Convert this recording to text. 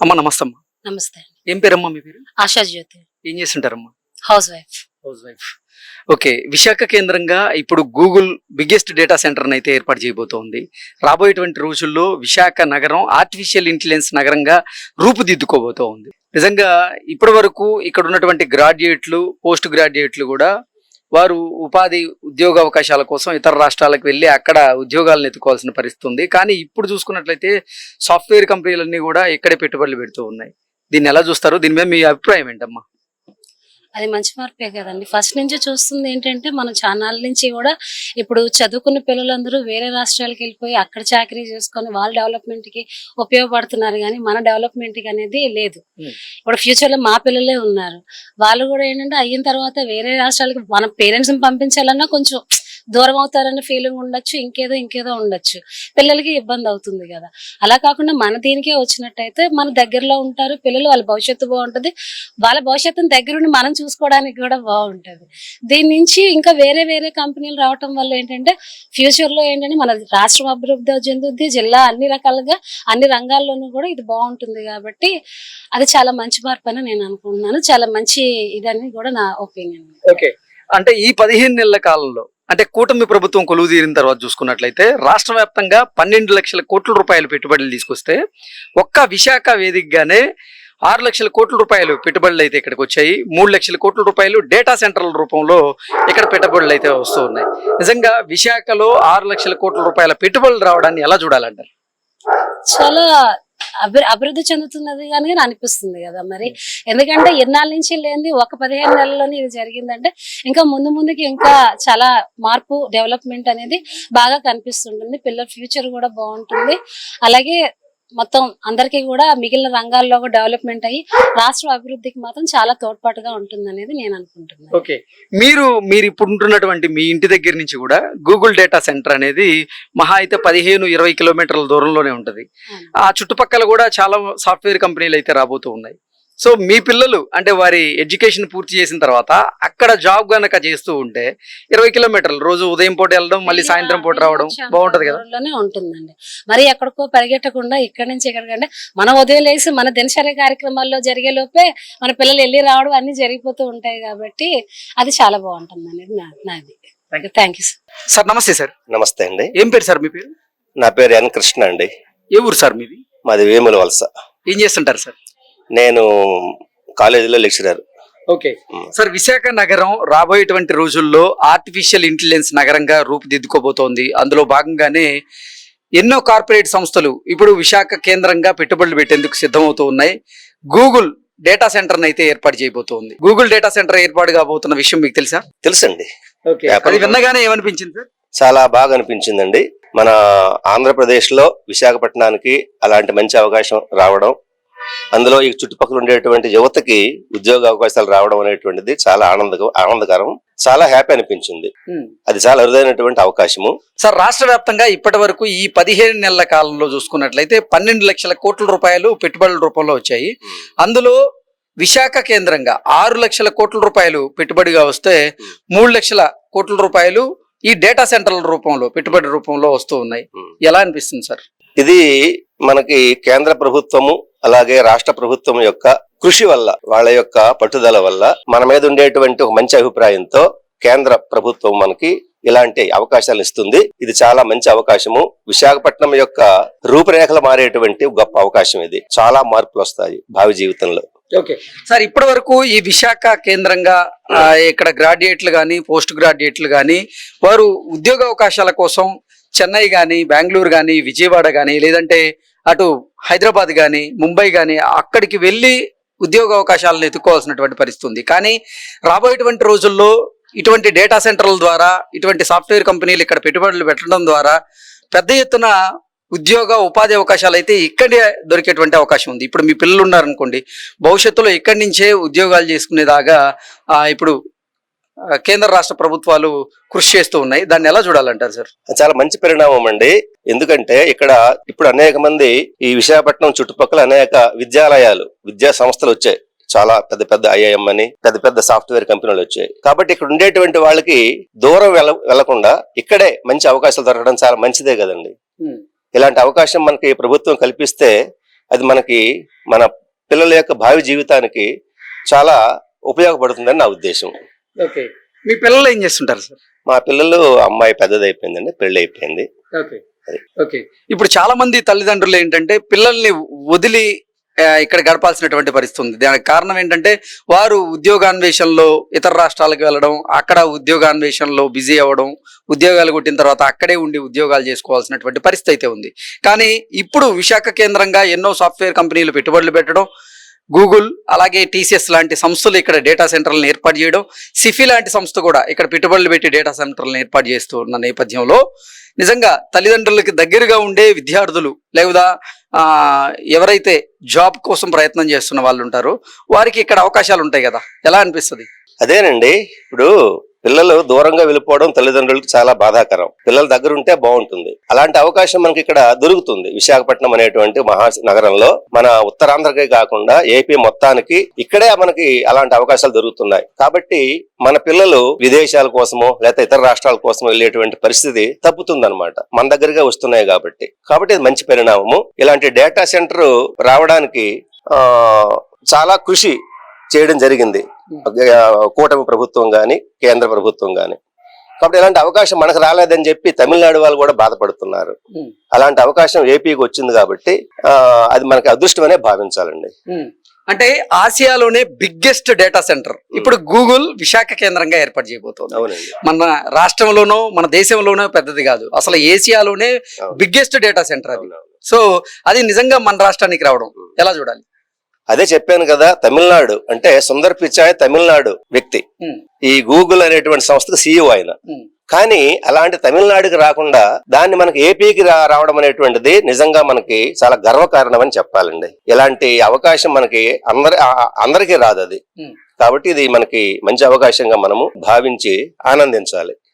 అమ్మ నమస్తే అమ్మా నమస్తే ఏం పేరమ్మా మీ పేరు? ఆశా జ్యోతి. ఏం చేస్తుంటారమ్మా? House wife. House wife. Okay Visakha కేంద్రంగా ఇప్పుడు గూగుల్ బిగ్గెస్ట్ డేటా సెంటర్ అయితే ఏర్పాటు చేయబోతోంది. రాబోయేటువంటి రోజుల్లో విశాఖ నగరం ఆర్టిఫిషియల్ ఇంటెలిజెన్స్ నగరంగా రూపుదిద్దుకోబోతూ ఉంది నిజంగా ఇప్పటి వరకు ఇక్కడ ఉన్నటువంటి గ్రాడ్యుయేట్లు పోస్ట్ గ్రాడ్యుయేట్లు కూడా వారు ఉపాధి ఉద్యోగ అవకాశాల కోసం ఇతర రాష్ట్రాలకు వెళ్ళి అక్కడ ఉద్యోగాలను ఎత్తుకోవాల్సిన పరిస్థితి ఉంది. కానీ ఇప్పుడు చూసుకున్నట్లయితే సాఫ్ట్వేర్ కంపెనీలన్నీ కూడా ఇక్కడే పెట్టుబడులు పెడుతూ ఉన్నాయి. దీన్ని ఎలా చూస్తారు? దీని మీద మీ అభిప్రాయం ఏంటమ్మా? అది మంచి మార్పే కదండి. ఫస్ట్ నుంచి చూస్తుంది ఏంటంటే మన ఛానల్ నుంచి కూడా ఇప్పుడు చదువుకున్న పిల్లలందరూ వేరే రాష్ట్రాలకు వెళ్ళిపోయి అక్కడ చాకరీ చేసుకొని వాళ్ళ డెవలప్మెంట్కి ఉపయోగపడుతున్నారు కానీ మన డెవలప్మెంట్కి అనేది లేదు. ఇప్పుడు ఫ్యూచర్లో మా పిల్లలే ఉన్నారు. వాళ్ళు కూడా ఏంటంటే అయిన తర్వాత వేరే రాష్ట్రాలకి మన పేరెంట్స్ పంపించాలన్నా కొంచెం దూరం అవుతారన్న ఫీలింగ్ ఉండొచ్చు ఇంకేదో ఇంకేదో ఉండొచ్చు. పిల్లలకి ఇబ్బంది అవుతుంది కదా. అలా కాకుండా మన దీనికే వచ్చినట్టయితే మన దగ్గరలో ఉంటారు పిల్లలు వాళ్ళ భవిష్యత్తు బాగుంటది. వాళ్ళ భవిష్యత్తుని దగ్గరుండి మనం చూసుకోవడానికి కూడా బాగుంటది. దీని నుంచి ఇంకా వేరే వేరే కంపెనీలు రావటం వల్ల ఏంటంటే ఫ్యూచర్లో ఏంటంటే మన రాష్ట్రం అభివృద్ధి చెందుద్ది జిల్లా అన్ని రకాలుగా అన్ని రంగాల్లోనూ కూడా ఇది బాగుంటుంది కాబట్టి అది చాలా మంచి మార్పు అని నేను అనుకుంటున్నాను. చాలా మంచి ఇదని కూడా నా ఒపీనియన్ ఓకే అంటే ఈ పదిహేను నెలల కాలంలో అంటే కూటమి ప్రభుత్వం కొలువు తీరిన తర్వాత చూసుకున్నట్లయితే రాష్ట్ర వ్యాప్తంగా పన్నెండు లక్షల కోట్ల రూపాయలు పెట్టుబడులు తీసుకొస్తే ఒక్క విశాఖ వేదికగానే ఆరు లక్షల కోట్ల రూపాయలు పెట్టుబడులు అయితే ఇక్కడికి వచ్చాయి. మూడు లక్షల కోట్ల రూపాయలు డేటా సెంటర్ల రూపంలో ఇక్కడ పెట్టుబడులు అయితే వస్తూ ఉన్నాయి. నిజంగా విశాఖలో ఆరు లక్షల కోట్ల రూపాయల పెట్టుబడులు రావడాన్ని ఎలా చూడాలంటారు? చాలా అభివృద్ధి చెందుతున్నది కానీ అనిపిస్తుంది కదా మరి. ఎందుకంటే ఎన్నాళ్ళ నుంచి లేనిది ఒక పదిహేను నెలల్లోనే ఇది జరిగిందంటే ఇంకా ముందు ముందుకి ఇంకా చాలా మార్పు డెవలప్మెంట్ అనేది బాగా కనిపిస్తుంటుంది. పిల్లల ఫ్యూచర్ కూడా బాగుంటుంది. అలాగే మొత్తం అందరికీ కూడా మిగిలిన రంగాల్లో డెవలప్మెంట్ అయ్యి రాష్ట్ర అభివృద్ధికి మాత్రం చాలా తోడ్పాటుగా ఉంటుంది అనేది నేను అనుకుంటున్నాను. ఓకే. మీరు మీరు ఇప్పుడు ఉంటున్నటువంటి మీ ఇంటి దగ్గర నుంచి కూడా గూగుల్ డేటా సెంటర్ అనేది మహా అయితే పదిహేను ఇరవై కిలోమీటర్ల దూరంలోనే ఉంటది. ఆ చుట్టుపక్కల కూడా చాలా సాఫ్ట్వేర్ కంపెనీలు అయితే రాబోతూ ఉన్నాయి. సో మీ పిల్లలు అంటే వారి ఎడ్యుకేషన్ పూర్తి చేసిన తర్వాత అక్కడ జాబ్ గనక చేస్తూ ఉంటే ఇరవై కిలోమీటర్లు రోజు ఉదయం పూట వెళ్ళడం మళ్ళీ సాయంత్రం పూట రావడం బాగుంటది కదా? ఉంటుందండి. మరి ఎక్కడికో పరిగెట్టకుండా ఇక్కడి నుంచి ఎక్కడికంటే మన ఉదయం లేసి మన దినచర్య కార్యక్రమాల్లో జరిగే లోపే మన పిల్లలు వెళ్ళి రావడం అన్ని జరిగిపోతూ ఉంటాయి కాబట్టి అది చాలా బాగుంటుంది అనేది నా- నాది. థ్యాంక్ యూ సార్ నమస్తే సార్. నమస్తే అండి. ఏం పేరు సార్ మీ పేరు? నా పేరు ఎన్ కృష్ణ అండి. ఏ ఊరు సార్ మీది? మాది వేముల వలస ఏం చేస్తుంటారు సార్? నేను కాలేజీలో లెక్చరర్. ఓకే. సార్ విశాఖ నగరం రాబోయేటువంటి రోజుల్లో ఆర్టిఫిషియల్ ఇంటెలిజెన్స్ నగరంగా రూపుదిద్దుకోబోతోంది. అందులో భాగంగానే ఎన్నో కార్పొరేట్ సంస్థలు ఇప్పుడు విశాఖ కేంద్రంగా పెట్టుబడులు పెట్టేందుకు సిద్ధమవుతూ ఉన్నాయి. గూగుల్ డేటా సెంటర్ అయితే ఏర్పాటు చేయబోతోంది. గూగుల్ డేటా సెంటర్ ఏర్పాటు కాబోతున్న విషయం మీకు తెలుసా? తెలుసండి. ఓకే. అది విన్నగానే ఏమనిపించింది సార్? చాలా బాగా అనిపించిందండి. మన ఆంధ్రప్రదేశ్లో విశాఖపట్నానికి అలాంటి మంచి అవకాశం రావడం అందులో ఈ చుట్టుపక్కల ఉండేటువంటి యువతకి ఉద్యోగ అవకాశాలు రావడం అనేటువంటిది చాలా ఆనంద ఆనందకరం చాలా హ్యాపీ అనిపించింది. అది చాలా అరుదైనటువంటి అవకాశము. సార్ రాష్ట్ర వ్యాప్తంగా ఇప్పటి వరకు ఈ పదిహేను నెలల కాలంలో చూసుకున్నట్లయితే పన్నెండు లక్షల కోట్ల రూపాయలు పెట్టుబడుల రూపంలో వచ్చాయి. అందులో విశాఖ కేంద్రంగా ఆరు లక్షల కోట్ల రూపాయలు పెట్టుబడిగా వస్తే మూడు లక్షల కోట్ల రూపాయలు ఈ డేటా సెంటర్ల రూపంలో పెట్టుబడి రూపంలో వస్తూ ఉన్నాయి. ఎలా అనిపిస్తుంది సార్? ఇది మనకి కేంద్ర ప్రభుత్వము అలాగే రాష్ట్ర ప్రభుత్వం యొక్క కృషి వల్ల వాళ్ళ యొక్క పట్టుదల వల్ల మన మీద ఉండేటువంటి ఒక మంచి అభిప్రాయంతో కేంద్ర ప్రభుత్వం మనకి ఇలాంటి అవకాశాలు ఇస్తుంది. ఇది చాలా మంచి అవకాశము. విశాఖపట్నం యొక్క రూపురేఖలు మారేటువంటి గొప్ప అవకాశం ఇది. చాలా మార్పులు వస్తాయి భావి జీవితంలో. ఓకే. సార్ ఇప్పటి వరకు ఈ విశాఖ కేంద్రంగా ఇక్కడ గ్రాడ్యుయేట్లు కానీ పోస్ట్ గ్రాడ్యుయేట్లు కానీ వారు ఉద్యోగ అవకాశాల కోసం చెన్నై కానీ బెంగళూరు కానీ విజయవాడ కానీ లేదంటే అటు హైదరాబాద్ కానీ ముంబై కానీ అక్కడికి వెళ్ళి ఉద్యోగ అవకాశాలను ఎత్తుకోవాల్సినటువంటి పరిస్థితి ఉంది. కానీ రాబోయేటువంటి రోజుల్లో ఇటువంటి డేటా సెంటర్ల ద్వారా ఇటువంటి సాఫ్ట్వేర్ కంపెనీలు ఇక్కడ పెట్టుబడులు పెట్టడం ద్వారా పెద్ద ఎత్తున ఉద్యోగ ఉపాధి అవకాశాలు అయితే ఇక్కడే దొరికేటువంటి అవకాశం ఉంది. ఇప్పుడు మీ పిల్లలు ఉన్నారనుకోండి భవిష్యత్తులో ఇక్కడి నుంచే ఉద్యోగాలు చేసుకునేదాకా ఇప్పుడు కేంద్ర రాష్ట్ర ప్రభుత్వాలు కృషి చేస్తూ ఉన్నాయి. దాన్ని ఎలా చూడాలంటారు సార్? అది చాలా మంచి పరిణామం అండి. ఎందుకంటే ఇక్కడ ఇప్పుడు అనేక మంది ఈ విశాఖపట్నం చుట్టుపక్కల అనేక విద్యాలయాలు విద్యా సంస్థలు వచ్చాయి. చాలా పెద్ద పెద్ద ఐఐఎం అని పెద్ద పెద్ద సాఫ్ట్వేర్ కంపెనీలు వచ్చాయి. కాబట్టి ఇక్కడ ఉండేటువంటి వాళ్ళకి దూరం వెళ్ళ వెళ్ళకుండా ఇక్కడే మంచి అవకాశాలు దొరకడం చాలా మంచిదే కదండి. ఇలాంటి అవకాశం మనకి ప్రభుత్వం కల్పిస్తే అది మనకి మన పిల్లల యొక్క భావి జీవితానికి చాలా ఉపయోగపడుతుందని నా ఉద్దేశం. ఓకే. మీ పిల్లలు ఏం చేస్తుంటారు సార్? మా పిల్లలు అమ్మాయి పెద్దది అయిపోయిందండి పెళ్ళి అయిపోయింది ఓకే. ఓకే. ఇప్పుడు చాలా మంది తల్లిదండ్రులు ఏంటంటే పిల్లల్ని వదిలి ఇక్కడ గడపాల్సినటువంటి పరిస్థితి ఉంది. దానికి కారణం ఏంటంటే వారు ఉద్యోగాన్వేషణలో ఇతర రాష్ట్రాలకు వెళ్ళడం అక్కడ ఉద్యోగాన్వేషణలో బిజీ అవ్వడం ఉద్యోగాలు కొట్టిన తర్వాత అక్కడే ఉండి ఉద్యోగాలు చేసుకోవాల్సినటువంటి పరిస్థితి అయితే ఉంది. కానీ ఇప్పుడు విశాఖ కేంద్రంగా ఎన్నో సాఫ్ట్వేర్ కంపెనీలు పెట్టుబడులు పెట్టడం గూగుల్ అలాగే టీసీఎస్ లాంటి సంస్థలు ఇక్కడ డేటా సెంటర్లను ఏర్పాటు చేయడం సిఫి లాంటి సంస్థ కూడా ఇక్కడ పెట్టుబడులు పెట్టి డేటా సెంటర్లను ఏర్పాటు చేస్తున్న నేపథ్యంలో నిజంగా తల్లిదండ్రులకి దగ్గరగా ఉండే విద్యార్థులు లేదా ఆ, ఎవరైతే జాబ్ కోసం ప్రయత్నం చేస్తున్న వాళ్ళు ఉంటారో వారికి ఇక్కడ అవకాశాలు ఉంటాయి కదా. ఎలా అనిపిస్తుంది? అదేనండి. ఇప్పుడు పిల్లలు దూరంగా వెళ్ళిపోవడం తల్లిదండ్రులకు చాలా బాధాకరం. పిల్లల దగ్గర ఉంటే బాగుంటుంది. అలాంటి అవకాశం మనకి ఇక్కడ దొరుకుతుంది. విశాఖపట్నం అనేటువంటి మహా నగరంలో మన ఉత్తరాంధ్రకే కాకుండా ఏపీ మొత్తానికి ఇక్కడే మనకి అలాంటి అవకాశాలు దొరుకుతున్నాయి. కాబట్టి మన పిల్లలు విదేశాల కోసమో లేదా ఇతర రాష్ట్రాల కోసం వెళ్ళేటువంటి పరిస్థితి తప్పుతుందన్నమాట. మన దగ్గరగా వస్తున్నాయి కాబట్టి. కాబట్టి ఇది మంచి పరిణామము. ఇలాంటి డేటా సెంటర్ రావడానికి చాలా కృషి చేయడం జరిగింది. కూటమి ప్రభుత్వం గాని కేంద్ర ప్రభుత్వం గాని. కాబట్టి ఇలాంటి అవకాశం మనకు రాలేదని చెప్పి తమిళనాడు వాళ్ళు కూడా బాధపడుతున్నారు. అలాంటి అవకాశం ఏపీకి వచ్చింది కాబట్టి అది మనకి అదృష్టమనే భావించాలండి. అంటే ఆసియాలోనే బిగ్గెస్ట్ డేటా సెంటర్. ఇప్పుడు గూగుల్ విశాఖ కేంద్రంగా ఏర్పాటు చేయబోతోంది. మన రాష్ట్రంలోనో మన దేశంలోనో పెద్దది కాదు. అసలు ఏసియాలోనే. బిగ్గెస్ట్ డేటా సెంటర్ అది. సో అది నిజంగా మన రాష్ట్రానికి రావడం. ఎలా చూడాలి? అదే చెప్పాను కదా తమిళనాడు అంటే సుందర్ పిచాయ్ తమిళనాడు వ్యక్తి. ఈ గూగుల్ అనేటువంటి సంస్థకు సీఈఓ ఆయన ఉమ్. కానీ అలాంటి తమిళనాడుకి రాకుండా దాన్ని మనకి ఏపీకి రా- రావడం అనేటువంటిది నిజంగా మనకి చాలా గర్వకారణం అని చెప్పాలండి ఇలాంటి అవకాశం మనకి అందరి అందరికీ రాదు అది. కాబట్టి ఇది మనకి మంచి అవకాశంగా మనము భావించి ఆనందించాలి